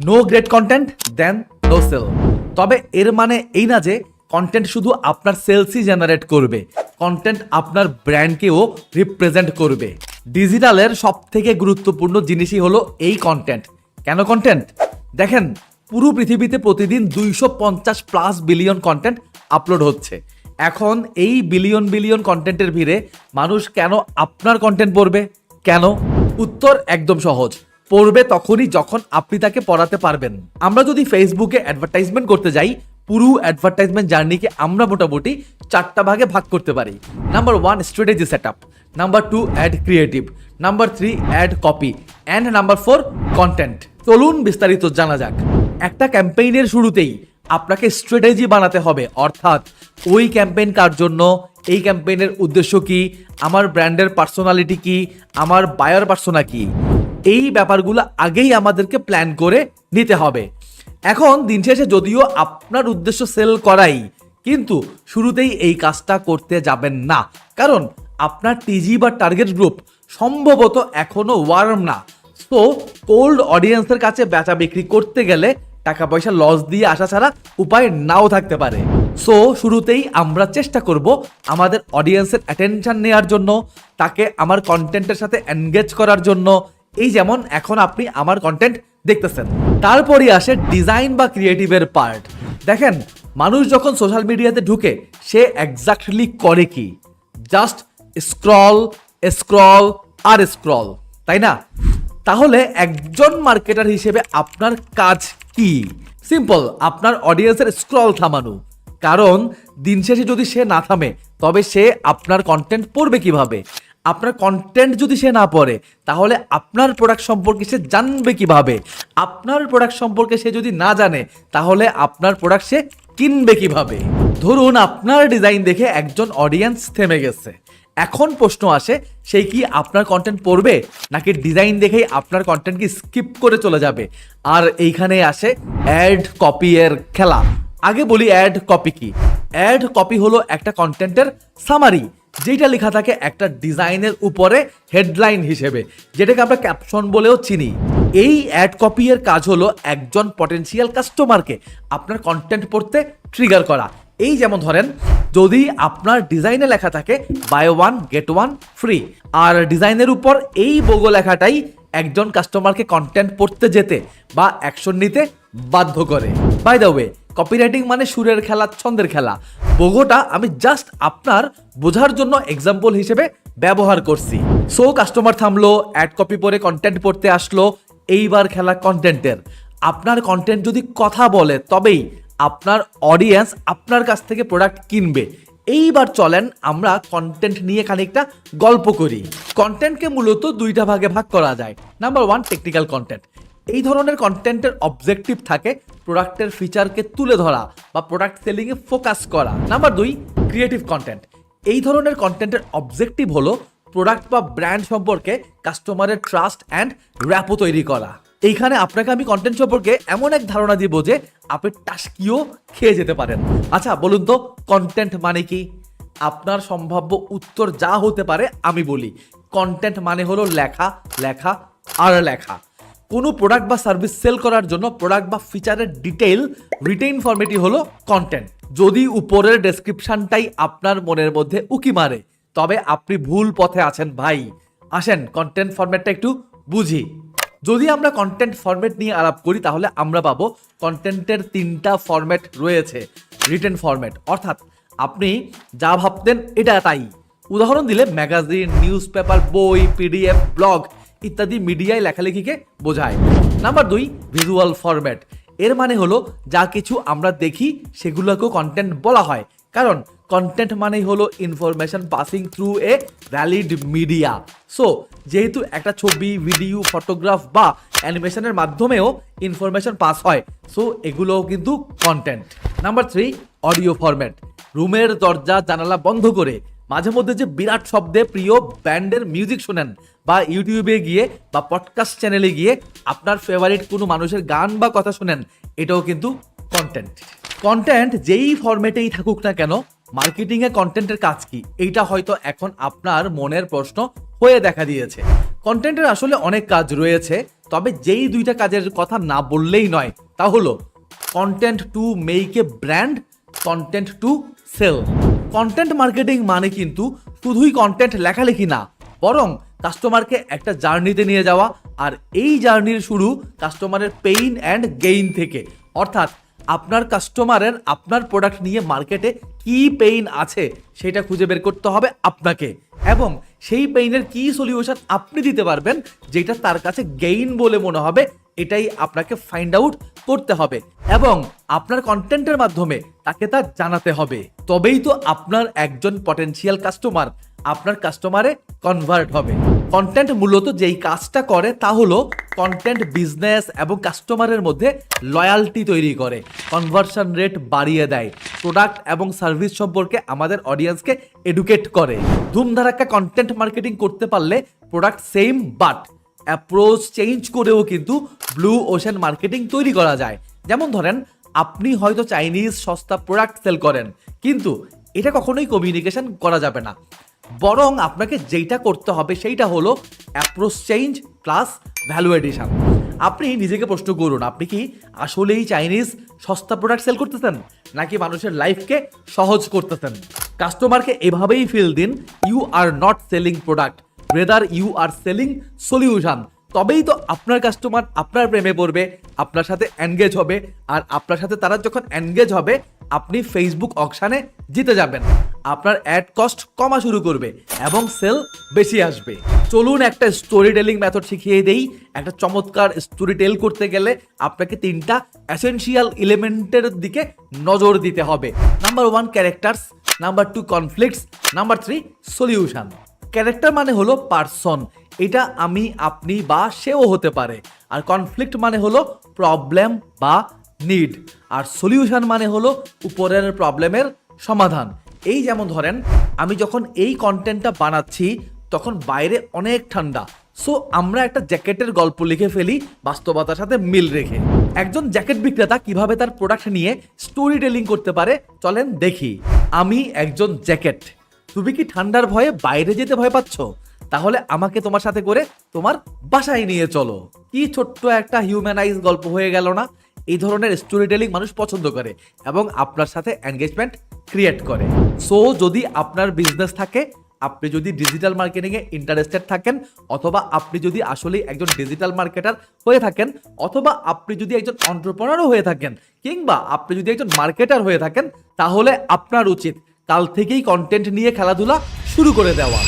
No great content then no sale তবে এর মানে এই না যে কন্টেন্ট শুধু আপনার সেলসই জেনারেট করবে কন্টেন্ট আপনার ব্র্যান্ডকেও রিপ্রেজেন্ট করবে। ডিজিটালের সব থেকে গুরুত্বপূর্ণ জিনিসই হলো এই কন্টেন্ট কেন কন্টেন্ট দেখেন, পুরো পৃথিবীতে প্রতিদিন দুইশো পঞ্চাশ প্লাস বিলিয়ন কন্টেন্ট আপলোড হচ্ছে। এখন এই বিলিয়ন বিলিয়ন কন্টেন্টের ভিড়ে মানুষ কেন আপনার কন্টেন্ট পড়বে? কেন? উত্তর একদম সহজ। পড়বে তখনই যখন আপনি তাকে পড়াতে পারবেন। আমরা যদি ফেসবুকে অ্যাডভার্টাইজমেন্ট করতে যাই, পুরো অ্যাডভার্টাইজমেন্ট জার্নিকে আমরা মোটামুটি চারটা ভাগে ভাগ করতে পারি। Number one strategy set up number two ad creative number three ad copy and number four content চলুন বিস্তারিত জানা যাক। একটা ক্যাম্পেইনের শুরুতেই আপনাকে স্ট্র্যাটেজি বানাতে হবে। অর্থাৎ ওই ক্যাম্পেইন কার জন্য? এই ক্যাম্পেইনের উদ্দেশ্য কি? আমার ব্র্যান্ডের পার্সোনালিটি কি? আমার বায়ার পার্সোনা কি? এই ব্যাপারগুলো আগেই আমাদেরকে প্ল্যান করে নিতে হবে। এখন দিন শেষে যদিও আপনার উদ্দেশ্য সেল করাই, কিন্তু শুরুতেই এই কাজটা করতে যাবেন না। কারণ আপনার টিজি বা টার্গেট গ্রুপ সম্ভবত এখনও ওয়ার্ম না। সো কোল্ড অডিয়েন্সের কাছে বেচা বিক্রি করতে গেলে টাকা পয়সা লস দিয়ে আসা ছাড়া উপায় নাও থাকতে পারে। সো শুরুতেই আমরা চেষ্টা করব আমাদের অডিয়েন্সের অ্যাটেনশন নেওয়ার জন্য, তাকে আমার কন্টেন্টের সাথে এনগেজ করার জন্য এই যেমন এখন আপনি আমার কন্টেন্ট দেখতেছেন। তারপরই আসে ডিজাইন বা ক্রিয়েটিভের পার্ট দেখেন, মানুষ যখন সোশ্যাল মিডিয়াতে ঢুকে, সে এক্স্যাক্টলি করে কি? জাস্ট স্ক্রল স্ক্রল আর স্ক্রল তাই না? তাহলে একজন মার্কেটার হিসেবে আপনার কাজ কি? সিম্পল আপনার অডিয়েন্সের স্ক্রল থামানো। কারণ, দিন শেষে যদি সে না থামে, তবে সে আপনার কন্টেন্ট পড়বে কীভাবে? আপনার কন্টেন্ট যদি সে না পড়ে, তাহলে আপনার প্রোডাক্ট সম্পর্কে সে জানবে কীভাবে? আপনার প্রোডাক্ট সম্পর্কে সে যদি না জানে, তাহলে আপনার প্রোডাক্ট সে কিনবে কীভাবে? ধরুন আপনার ডিজাইন দেখে একজন অডিয়েন্স থেমে গেছে। এখন প্রশ্ন আসে সেই কি আপনার কন্টেন্ট পড়বে, নাকি ডিজাইন দেখেই আপনার কন্টেন্টকে স্কিপ করে চলে যাবে? আর এইখানে আসে অ্যাড কপি এর খেলা। আগে বলি অ্যাড কপি কি? অ্যাড কপি হলো একটা কন্টেন্টের সামারি যেটা লেখা থাকে একটা ডিজাইনের উপরে হেডলাইন হিসেবে, যেটাকে আমরা ক্যাপশন বলেও চিনি। এই অ্যাড কপি এর কাজ হলো একজন পটেনশিয়াল কাস্টমারকে আপনার কন্টেন্ট পড়তে ট্রিগার করা। এই যেমন ধরেন, যদি আপনার ডিজাইনে লেখা থাকে buy one get one free আর ডিজাইনের উপর এই বোগো লেখাটাই একজন কাস্টমারকে কন্টেন্ট পড়তে যেতে বা অ্যাকশন নিতে বাধ্য করে। বাই দ্য ওয়ে কপিরাইটিং মানে সুরের খেলা, ছন্দের খেলা। বোগোটা আমি জাস্ট আপনার বোঝার জন্য এক্সাম্পল হিসেবে ব্যবহার করছি। সো কাস্টমার থামলো অ্যাড কপি পরে কন্টেন্ট পড়তে আসলো, এইবার খেলা কন্টেন্টের আপনার কন্টেন্ট যদি কথা বলে, তবেই আপনার অডিয়েন্স আপনার কাছ থেকে প্রোডাক্ট কিনবে। এইবার চলেন আমরা কন্টেন্ট নিয়ে খানিকটা গল্প করি। কন্টেন্টকে মূলত দুইটা ভাগে ভাগ করা যায়। নাম্বার ওয়ান টেকনিক্যাল কন্টেন্ট এই ধরনের কন্টেন্টের অবজেক্টিভ থাকে প্রোডাক্টের ফিচারকে তুলে ধরা বা প্রোডাক্ট সেলিংয়ে ফোকাস করা। নাম্বার দুই ক্রিয়েটিভ কন্টেন্ট এই ধরনের কন্টেন্টের অবজেক্টিভ হলো প্রোডাক্ট বা ব্র্যান্ড সম্পর্কে কাস্টমারের ট্রাস্ট অ্যান্ড র্যাপও তৈরি করা। এইখানে আপনাকে আমি কন্টেন্ট সম্পর্কে এমন এক ধারণা দিব যে আপনি টাস্কিও খেয়ে যেতে পারেন। আচ্ছা বলুন তো কন্টেন্ট মানে কি? আপনার সম্ভাব্য উত্তর যা হতে পারে আমি বলি। কন্টেন্ট মানে হলো লেখা লেখা আর লেখা। কোনো প্রোডাক্ট বা সার্ভিস সেল করার জন্য প্রোডাক্ট বা ফিচারের ডিটেইল রিটেইন ফর্মেটই হলো কন্টেন্ট যদি উপরের ডেসক্রিপশনটাই আপনার মনের মধ্যে উকি মারে, তবে আপনি ভুল পথে আছেন ভাই। আসেন কন্টেন্ট ফরম্যাটটা একটু বুঝি। যদি আমরা কন্টেন্ট ফরম্যাট নিয়ে আলাপ করি, তাহলে আমরা পাবো কন্টেন্টের তিনটা ফরম্যাট রয়েছে রিটেন ফরম্যাট অর্থাৎ আপনি যা ভাবতেন এটা তাই। উদাহরণ দিলে ম্যাগাজিন নিউজ পেপার বই পিডিএফ ব্লগ ইত্যাদি মিডিয়ায় লেখালেখিকে বোঝায়। নাম্বার দুই ভিজুয়াল ফরম্যাট এর মানে হলো, যা কিছু আমরা দেখি, সেগুলোকেও কন্টেন্ট বলা হয়। কারণ কন্টেন্ট মানেই হলো information passing through a valid media so যেহেতু একটা ছবি ভিডিও ফটোগ্রাফ বা অ্যানিমেশনের মাধ্যমেও ইনফরমেশন পাস হয় সো এগুলোও কিন্তু content number three audio format রুমের দরজা জানালা বন্ধ করে মাঝে মধ্যে যে বিরাট শব্দে প্রিয় ব্যান্ডের মিউজিক শোনেন বা ইউটিউবে গিয়ে বা পডকাস্ট চ্যানেলে গিয়ে আপনার ফেভারিট কোনো মানুষের গান বা কথা শুনেন, এটাও কিন্তু কন্টেন্ট কন্টেন্ট যেই ফরম্যাটেই থাকুক না কেন মার্কেটিংয়ে কন্টেন্টের কাজ কি? এইটা হয়তো এখন আপনার মনের প্রশ্ন হয়ে দেখা দিয়েছে। কন্টেন্টের আসলে অনেক কাজ রয়েছে, তবে যেই দুইটা কাজের কথা না বললেই নয়, তা হলো content to make a brand content to sell content marketing মানে কিন্তু শুধুই কন্টেন্ট লেখালেখি না, বরং কাস্টমারকে একটা জার্নিতে নিয়ে যাওয়া। আর এই জার্নির শুরু কাস্টমারের পেইন অ্যান্ড গেইন থেকে। অর্থাৎ আপনার কাস্টমারের আপনার প্রোডাক্ট নিয়ে মার্কেটে কি পেইন আছে সেটা খুঁজে বের করতে হবে আপনাকে। এবং সেই পেইনের কি সলিউশন আপনি দিতে পারবেন যেটা তার কাছে গেইন বলে মনে হবে, এটাই আপনাকে ফাইন্ড আউট করতে হবে। এবং আপনার কন্টেন্টের মাধ্যমে তাকে তা জানাতে হবে। তবেই তো আপনার একজন পটেনশিয়াল কাস্টমার আপনার কাস্টমারে কনভার্ট হবে। কন্টেন্ট মূলত যেই কাজটা করে তা হলো কন্টেন্ট বিজনেস এবং কাস্টমারের মধ্যে লয়ালটি তৈরি করে কনভার্সন রেট বাড়িয়ে দেয় প্রোডাক্ট এবং সার্ভিস সম্পর্কে আমাদের অডিয়েন্সকে এডুকেট করে। ধুমধারাক্কা কন্টেন্ট মার্কেটিং করতে পারলে product same but approach change করেও কিন্তু ব্লু ওশেন মার্কেটিং তৈরি করা যায়। যেমন ধরেন, আপনি হয়তো চাইনিজ সস্তা প্রোডাক্ট সেল করেন, কিন্তু এটা কখনোই কমিউনিকেশন করা যাবে না। বরং আপনাকে যেইটা করতে হবে সেইটা হলো approach change plus value addition আপনি নিজেকে প্রশ্ন করুন, আপনি কি আসলেই চাইনিজ সস্তা প্রোডাক্ট সেল করতেছেন? নাকি মানুষের লাইফকে সহজ করতেছেন? কাস্টমারকে এভাবেই ফিল দিন you are not selling product rather you are selling solution তবেই তো আপনার কাস্টমার আপনার প্রেমে পড়বে, আপনার সাথে এনগেজ হবে, আর আপনার সাথে তারা যখন এনগেজ হবে, আপনি ফেসবুক অকশানে জিতে যাবেন। আপনার অ্যাড কস্ট কমা শুরু করবে এবং সেল বেশি আসবে। চলুন একটা স্টোরি টেলিং মেথড শিখিয়ে দেই। একটা চমৎকার স্টোরি টেল করতে গেলে আপনাকে তিনটা অ্যাসেনশিয়াল এলিমেন্টের দিকে নজর দিতে হবে। Number one characters number two conflicts number three solution character মানে হলো পার্সন এটা আমি, আপনি বা সেও হতে পারে। আর কনফ্লিক্ট মানে হলো প্রবলেম বা নিড আর সলিউশন মানে হলো উপরের প্রবলেমের সমাধান। এই যেমন ধরেন, আমি যখন এই কন্টেন্টটা বানাচ্ছি, তখন বাইরে অনেক ঠান্ডা। সো আমরা একটা জ্যাকেটের গল্প লিখে ফেলি, বাস্তবতার সাথে মিল রেখে। একজন জ্যাকেট বিক্রেতা কীভাবে তার প্রোডাক্ট নিয়ে স্টোরি টেলিং করতে পারে, চলেন দেখি। আমি একজন জ্যাকেট। তুমি কি ঠান্ডার ভয়ে বাইরে যেতে ভয় পাচ্ছ? তাহলে আমাকে তোমার সাথে করে তোমার বাসায় নিয়ে চলো। কি ছোট্ট একটা হিউম্যানাইজ গল্প হয়ে গেল না? এই ধরনের স্টোরি টেলিং মানুষ পছন্দ করে এবং আপনার সাথে এনগেজমেন্ট ক্রিয়েট করে। সো যদি আপনার বিজনেস থাকে, আপনি যদি ডিজিটাল মার্কেটিংয়ে ইন্টারেস্টেড থাকেন, অথবা আপনি যদি আসলেই একজন ডিজিটাল মার্কেটার হয়ে থাকেন, অথবা আপনি যদি একজন অন্টারপ্রনারও হয়ে থাকেন, কিংবা আপনি যদি একজন মার্কেটার হয়ে থাকেন, তাহলে আপনার উচিত কাল থেকেই কন্টেন্ট নিয়ে খেলাধুলা শুরু করে দেওয়া।